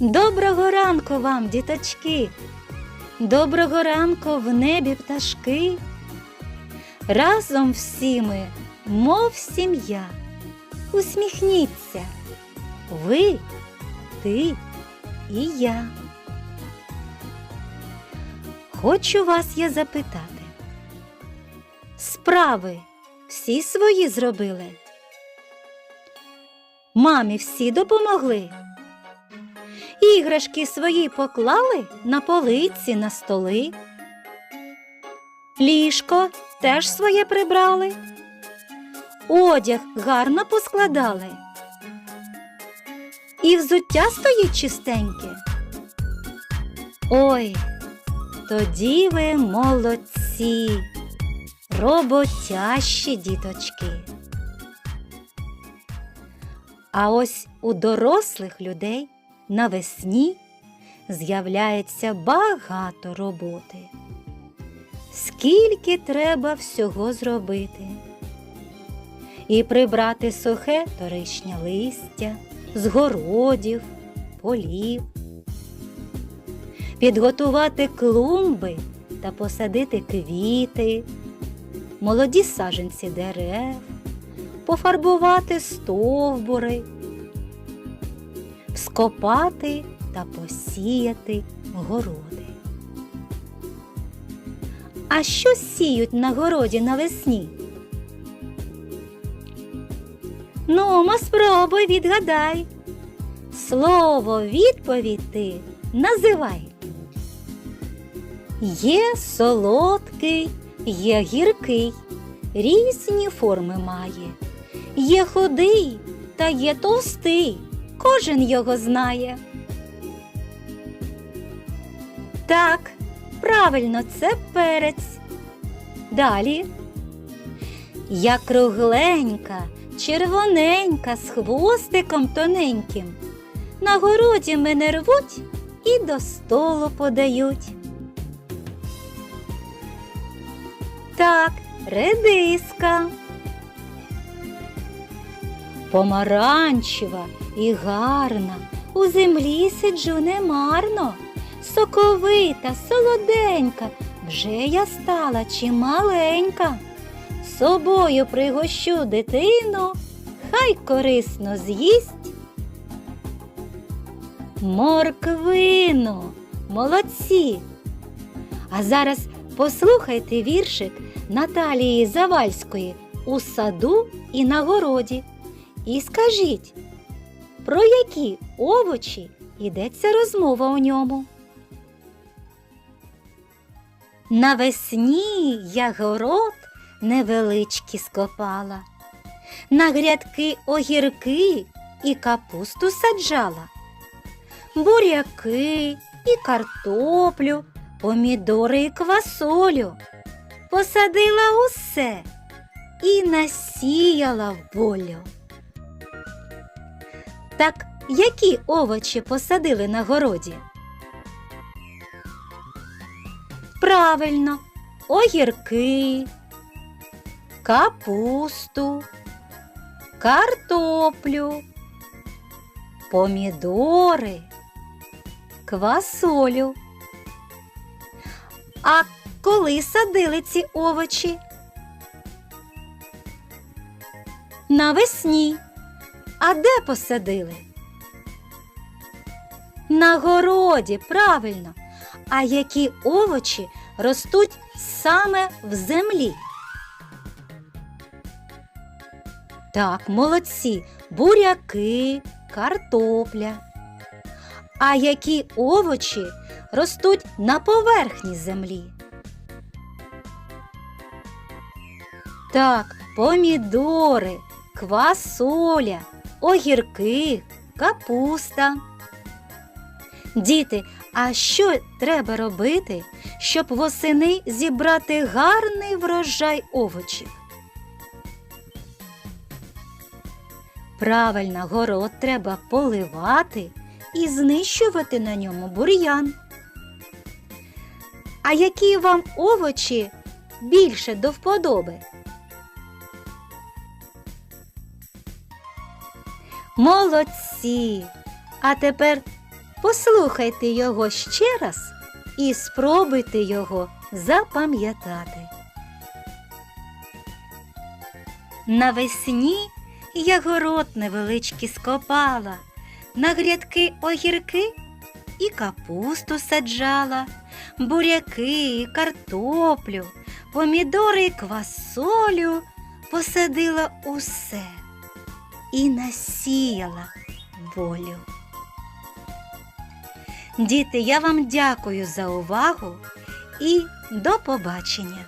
Доброго ранку вам, діточки! Доброго ранку в небі пташки. Разом всі ми, мов сім'я. Усміхніться. Ви, ти і я. Хочу вас я запитати. Справи всі свої зробили? Мамі всі допомогли? Іграшки свої поклали на полиці, на столи. Ліжко теж своє прибрали. Одяг гарно поскладали. І взуття стоїть чистеньке. Ой, тоді ви молодці, роботящі діточки. А ось у дорослих людей навесні з'являється багато роботи. Скільки треба всього зробити? І прибрати сухе торишнє листя з городів, полів, підготувати клумби та посадити квіти, молоді саженці дерев, пофарбувати стовбури, вскопати та посіяти городи. А що сіють на городі навесні? Ну, ма спробуй відгадай. Слово відповідь ти називай. Є солодкий, є гіркий, різні форми має. Є худий та є товстий, кожен його знає. Так, правильно, це перець. Далі. Я кругленька, червоненька, з хвостиком тоненьким. На городі мене рвуть і до столу подають. Так, редиска. Помаранчева і гарна, у землі сиджу немарно, соковита, солоденька, вже я стала чималенька. Собою пригощу дитину, хай корисно з'їсть. Морквину, молодці. А зараз послухайте віршик Наталії Завальської у саду і на городі. І скажіть, про які овочі йдеться розмова у ньому? Навесні я город невеличкі скопала, на грядки огірки і капусту саджала, буряки і картоплю, помідори і квасолю. Посадила усе і насіяла волю. Так які овочі посадили на городі? Правильно, огірки, капусту, картоплю, помідори, квасолю. А коли садили ці овочі? Навесні. А де посадили? На городі, правильно. А які овочі ростуть саме в землі? Так, молодці, буряки, картопля. А які овочі ростуть на поверхні землі? Так, помідори, квасоля, огірки, капуста. Діти, а що треба робити, щоб восени зібрати гарний врожай овочів? Правильно, город треба поливати і знищувати на ньому бур'ян. А які вам овочі більше до вподоби? Молодці! А тепер Послухайте його ще раз і спробуйте його запам'ятати. Навесні я город невеличкий скопала, на грядки огірки і капусту саджала, буряки, і картоплю, помідори і квасолю посадила усе і насіяла волю. Діти, я вам дякую за увагу і до побачення!